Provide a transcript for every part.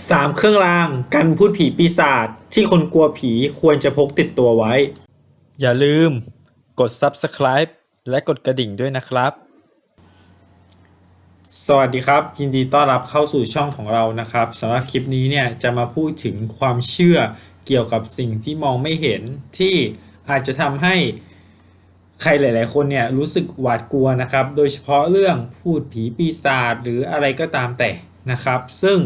3 เครื่องรางกันพูดผีปีศาจที่คนกลัวผีควรจะพกติดตัวไว้ อย่าลืม กด Subscribe และกดกระดิ่งด้วยนะครับ สวัสดีครับ ยินดีต้อนรับเข้าสู่ช่องของเรานะครับสำหรับคลิปนี้เนี่ยจะมาพูดถึงความเชื่อเกี่ยวกับสิ่งที่มองไม่เห็นที่อาจจะทำให้ใครหลาย ๆ คนเนี่ยรู้สึกหวาดกลัวนะครับ โดยเฉพาะเรื่องพูดผีปีศาจหรืออะไรก็ตามแต่นะครับ ซึ่ง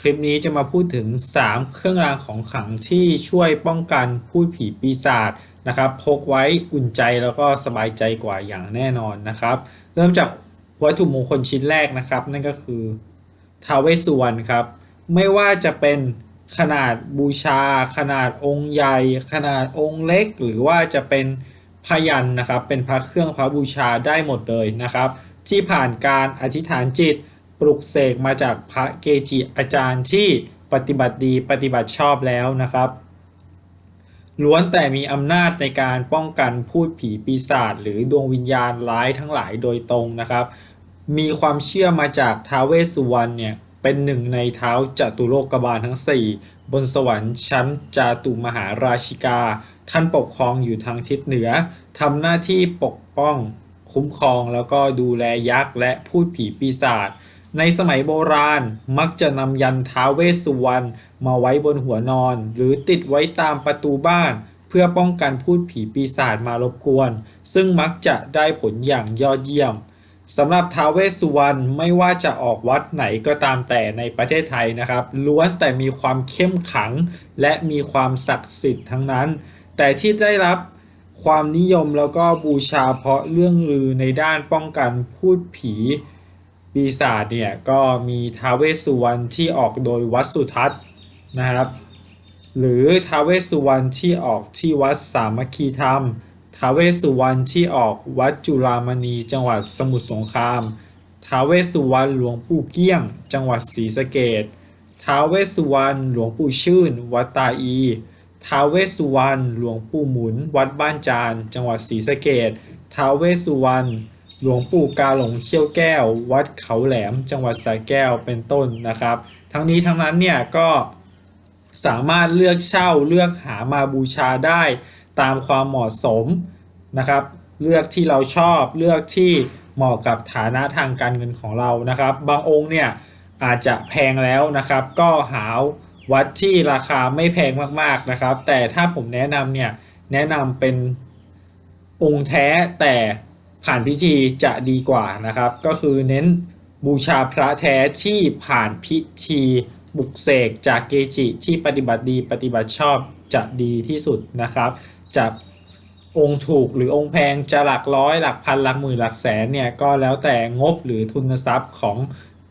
คลิปนี้จะมาพูดถึง 3 เครื่องรางของขลังที่ช่วยป้องกันพูดผีปีศาจนะครับพกไว้อุ่นใจแล้วก็สบายใจกว่าอย่างแน่นอนนะครับ เริ่มจากวัตถุมงคลชิ้นแรกนะครับ นั่นก็คือท้าวเวสสุวรรณครับ ไม่ว่าจะเป็นขนาดบูชา ขนาดองค์ใหญ่ ขนาดองค์เล็ก หรือว่าจะเป็นพยันนะครับ เป็นพระเครื่องพระบูชาได้หมดเลยนะครับ ที่ผ่านการอธิษฐานจิต ปลุกเสกมาจากพระเกจิอาจารย์ที่ปฏิบัติดีปฏิบัติชอบแล้วนะครับล้วนแต่มีอำนาจในการป้องกันพูดผีปีศาจหรือดวงวิญญาณร้ายทั้งหลายโดยตรงนะครับ มีความเชื่อมาจากท้าวเวสสุวรรณเนี่ยเป็นหนึ่งในเท้าจตุโลกบาลทั้ง 4 บนสวรรค์ชั้นจาตุมหาราชิกา ท่านปกครองอยู่ทางทิศเหนือทำหน้าที่ปกป้องคุ้มครองแล้วก็ดูแลยักษ์และพูดผีปีศาจ ในสมัยโบราณมักจะนำยันท้าวเวสสุวรรณมาไว้บนหัวนอน หรือติดไว้ตามประตูบ้าน เพื่อป้องกันพูดผีปีศาจมารบกวน ซึ่งมักจะได้ผลอย่างยอดเยี่ยมสำหรับท้าวเวสสุวรรณไม่ว่าจะออกวัดไหนก็ตามแต่ในประเทศไทยนะครับ ล้วนแต่มีความเข้มขัง และมีความศักดิ์สิทธิ์ทั้งนั้น แต่ที่ได้รับความนิยมแล้วก็บูชาเพราะเรื่องลือในด้านป้องกันพูดผี ปีศาจเนี่ยก็มีท้าเวสสุวรรณที่ออกโดยวัดสุทัศน์นะครับ หรือท้าเวสสุวรรณที่ออกที่วัดสามัคคีธรรมท้าเวสสุวรรณที่ออกวัดจุฬามณีจังหวัดสมุทรสงครามท้าเวสสุวรรณหลวงปู่เกี้ยง จังหวัดศรีสะเกษท้าเวสสุวรรณหลวงปู่ชื่น วัดตาอีท้าเวสสุวรรณหลวงปู่หมุน วัดบ้านจาน จังหวัดศรีสะเกษท้าเวสสุวรรณ หลวงปู่กาหลงเขี้ยวแก้ว วัดเขาแหลม จังหวัดสระแก้วเป็นต้นนะครับ ทั้งนี้ทั้งนั้นเนี่ยก็สามารถเลือกเช่าเลือกหามาบูชาได้ตามความเหมาะสมนะครับ เลือกที่เราชอบเลือกที่เหมาะกับฐานะทางการเงินของเรานะครับ บางองค์เนี่ยอาจจะแพงแล้วนะครับ ก็หาวัดที่ราคาไม่แพงมากๆนะครับ แต่ถ้าผมแนะนำเนี่ยแนะนำเป็นองค์แท้แต่ ผ่านพิธีจะดีกว่านะครับ ก็คือเน้นบูชาพระแท้ที่ผ่านพิธีบุกเสกจากเกจิที่ปฏิบัติดีปฏิบัติชอบจะดีที่สุดนะครับจะองค์ถูกหรือองค์แพงจะหลักร้อยหลักพันหลักหมื่นหลักแสนเนี่ยก็แล้วแต่งบหรือทุนทรัพย์ของ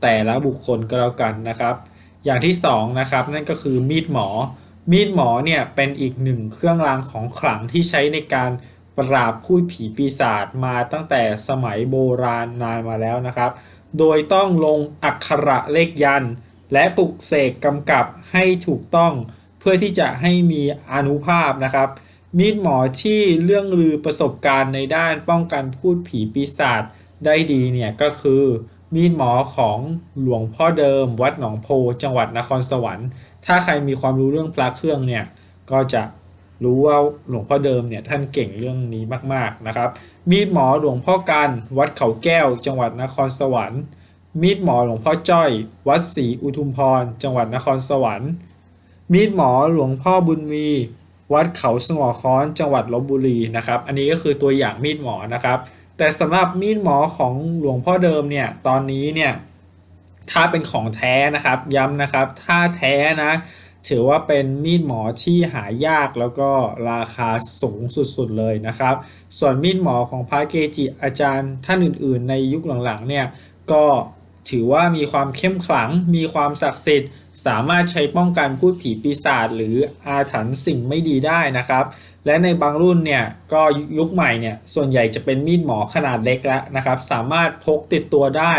แต่ละบุคคลก็แล้วกันนะครับ อย่างที่สองนะครับนั่นก็คือมีดหมอ มีดหมอเนี่ยเป็นอีกหนึ่งเครื่องรางของขลังที่ใช้ในการ ปราบพูดผีปีศาจมาตั้งแต่สมัยโบราณนานมาแล้วนะครับ โดยต้องลงอักขระเลขยัน และปลุกเสกกำกับให้ถูกต้อง เพื่อที่จะให้มีอนุภาพนะครับ มีดหมอที่เรื่องลือประสบการณ์ในด้านป้องกันพูดผีปีศาจได้ดีเนี่ยก็คือมีดหมอของหลวงพ่อเดิม วัดหนองโพจังหวัดนครสวรรค์ ถ้าใครมีความรู้เรื่องพระเครื่องเนี่ยก็จะ รู้ว่าหลวงพ่อเดิมเนี่ยท่านเก่งเรื่องนี้มากๆนะครับ มีดหมอหลวงพ่อกันวัดเขาแก้ว จังหวัดนครสวรรค์ มีดหมอหลวงพ่อจ้อย วัดศรีอุทุมพร จังหวัดนครสวรรค์ มีดหมอหลวงพ่อบุญมี วัดเขาสงอค้อนจังหวัดลบบุรีนะครับ อันนี้ก็คือตัวอย่างมีดหมอนะครับ แต่สำหรับมีดหมอของหลวงพ่อเดิมเนี่ยตอนนี้เนี่ยถ้าเป็นของแท้นะครับย้ำนะครับ ถ้าแท้นะ ถือว่าเป็นมีดหมอที่หายากแล้วก็ราคาสูงสุดๆเลยนะครับ ส่วนมีดหมอของพระเกจิอาจารย์ท่านอื่นๆ ในยุคหลังๆเนี่ยก็ถือว่ามีความเข้มขลัง มีความศักดิ์สิทธิ์ สามารถใช้ป้องกันพูดผีปีศาจหรืออาถรรพ์สิ่งไม่ดีได้นะครับ และในบางรุ่นเนี่ยก็ยุคใหม่เนี่ยส่วนใหญ่จะเป็นมีดหมอขนาดเล็กแล้วนะครับ สามารถพกติดตัวได้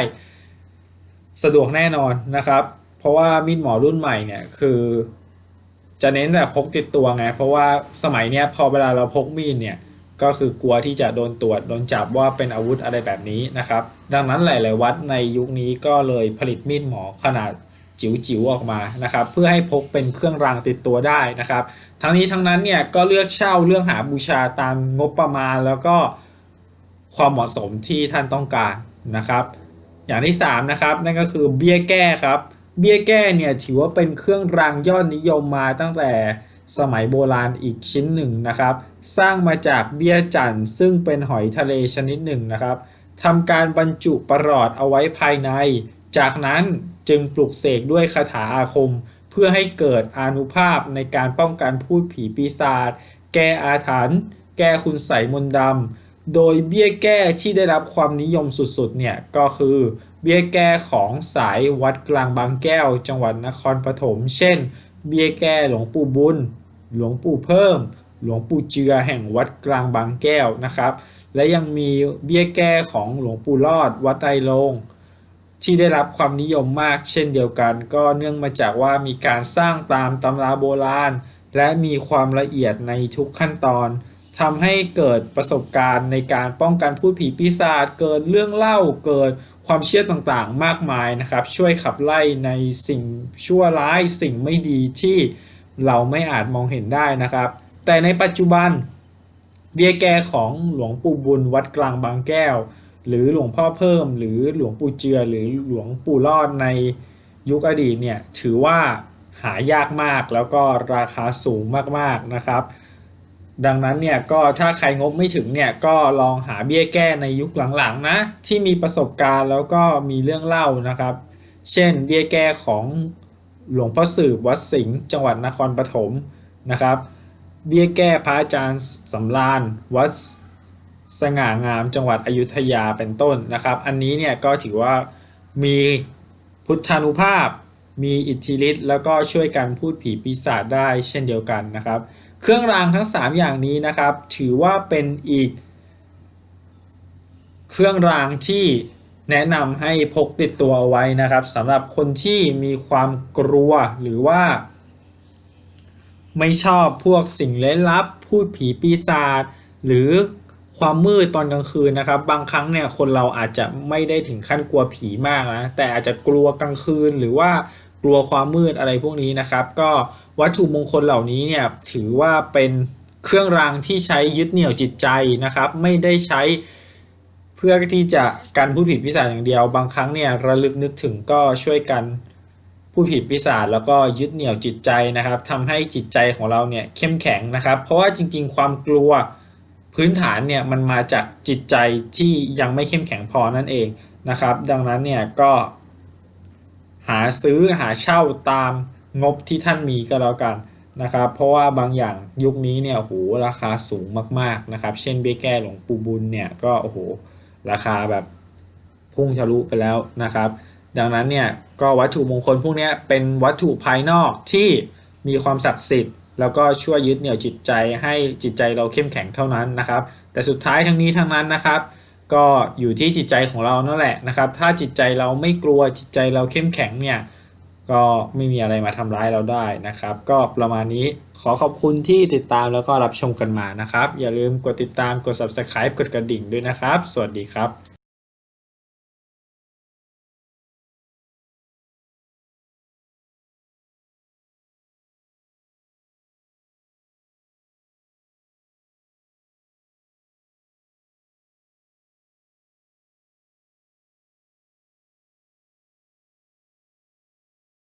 สะดวกแน่นอนนะครับ เพราะว่ามีดหมอรุ่นใหม่เนี่ยคือ จะเน้นแบบพกติดตัวไง เพราะว่าสมัยเนี้ยพอเวลาเราพกมีดเนี่ยก็คือกลัวที่จะโดนตรวจโดนจับว่าเป็นอาวุธอะไรแบบนี้นะครับ ดังนั้นหลาย ๆ วัดในยุคนี้ก็เลยผลิตมีดหมอขนาดจิ๋ว ๆ ออกมานะครับ เพื่อให้พกเป็นเครื่องรางติดตัวได้นะครับ ทั้งนี้ทั้งนั้นเนี่ยก็เลือกเช่าเลือกหาบูชาตามงบประมาณแล้วก็ความเหมาะสมที่ท่านต้องการนะครับ อย่างที่3นะครับนั่นก็คือเบี้ยแก้ครับ เบี้ยแก้เนี่ยถือว่าเป็นเครื่องรางยอดนิยมมาตั้งแต่สมัยโบราณอีกชิ้นหนึ่งนะครับ สร้างมาจากเบี้ยจันทร์ซึ่งเป็นหอยทะเลชนิดหนึ่งนะครับทำการบรรจุประหลอดเอาไว้ภายใน จากนั้นจึงปลุกเสกด้วยคาถาอาคม เพื่อให้เกิดอานุภาพในการป้องกันพูดผีปีศาจแก้อาถรรพ์แก้คุณใสมนต์ดำโดยเบี้ยแก้ที่ได้รับความนิยมสุดๆเนี่ยก็คือ เบี้ยแก้ของสายวัดกลางบางแก้ว จังหวัดนครปฐม เช่น เบี้ยแก้หลวงปู่บุญ หลวงปู่เพิ่ม หลวงปู่เจือแห่งวัดกลางบางแก้วนะครับ และยังมีเบี้ยแก้ของหลวงปู่รอดวัดไตรลงที่ได้รับความนิยมมากเช่นเดียวกัน ก็เนื่องมาจากว่ามีการสร้างตามตำราโบราณ และมีความละเอียดในทุกขั้นตอน ทำให้เกิดประสบการณ์ในการป้องกันพูดผีปีศาจเกิดเรื่องเล่าเกิดความเชื่อต่างๆ มากมายนะครับ ช่วยขับไล่ในสิ่งชั่วร้ายสิ่งไม่ดีที่เราไม่อาจมองเห็นได้นะครับ แต่ในปัจจุบันเบี้ยแก้ของหลวงปู่บุญวัดกลางบางแก้ว หรือหลวงพ่อเพิ่ม หรือหลวงปู่เจือ หรือหลวงปู่รอดในยุคอดีตเนี่ยถือว่าหายากมากแล้วก็ราคาสูงมากๆนะครับ ดังนั้นเนี่ยก็ถ้าใครงบไม่ถึงเนี่ยก็ลองหาเบี้ยแก้ในยุคหลังๆนะที่มีประสบการณ์แล้วก็มีเรื่องเล่านะครับ เช่นเบี้ยแก้ของหลวงพ่อสืบวัดสิงห์จังหวัดนครปฐมนะครับ เบี้ยแก้พระอาจารย์สำราญวัดสง่างามจังหวัดอยุธยาเป็นต้นนะครับ อันนี้เนี่ยก็ถือว่ามีพุทธานุภาพ มีอิทธิฤทธิ์แล้วก็ช่วยกันพูดผีปีศาจได้เช่นเดียวกันนะครับ เครื่องรางทั้ง 3 อย่างนี้นะครับ ถือว่าเป็นอีก เครื่องรางที่แนะนำให้พกติดตัวเอาไว้นะครับสำหรับคนที่มีความกลัวหรือว่า ไม่ชอบพวกสิ่งลี้ลับ พูดผีปีศาจหรือความมืดตอนกลางคืนนะครับ บางครั้งเนี่ยคนเราอาจจะไม่ได้ถึงขั้นกลัวผีมากนะแต่อาจจะกลัวกลางคืนหรือว่ากลัวความมืดอะไรพวกนี้นะครับ ก็ วัตถุมงคลเหล่านี้เนี่ยถือว่าเป็นเครื่องรางที่ใช้ยึดเหนี่ยวจิตใจนะครับ ไม่ได้ใช้เพื่อที่จะการพูดผิดปีศาจอย่างเดียว บางครั้งเนี่ยระลึกนึกถึงก็ช่วยกันพูดผิดปีศาจแล้วก็ยึดเหนี่ยวจิตใจนะครับทำให้จิตใจของเราเนี่ยเข้มแข็งนะครับ เพราะว่าจริง ๆ ความกลัวพื้นฐานเนี่ยมันมาจากจิตใจที่ยังไม่เข้มแข็งพอนั่นเองนะครับ ดังนั้นเนี่ยก็หาซื้อหาเช่าตาม งบที่ท่านมีก็แล้วกันนะครับ เพราะว่าบางอย่างยุคนี้เนี่ยโอ้โหราคาสูงมากๆนะครับ เช่นเบี้ยแก้หลวงปู่บุญเนี่ยก็โอ้โหราคาแบบพุ่งทะลุไปแล้วนะครับ ดังนั้นเนี่ยก็วัตถุมงคลพวกนี้เป็นวัตถุภายนอกที่มีความศักดิ์สิทธิ์แล้วก็ช่วยยึดเหนี่ยวจิตใจให้จิตใจเราเข้มแข็งเท่านั้นนะครับ แต่สุดท้ายทั้งนี้ทั้งนั้นนะครับ ก็อยู่ที่จิตใจของเรานั่นแหละนะครับ ถ้าจิตใจเราไม่กลัวจิตใจเราเข้มแข็งเนี่ย ก็ไม่มีอะไรมาทำร้ายเราได้นะครับ ก็ประมาณนี้ขอขอบคุณที่ติดตามแล้วก็รับชมกันมานะครับ อย่าลืมกดติดตามกด subscribe กดกระดิ่งด้วยนะครับ สวัสดีครับ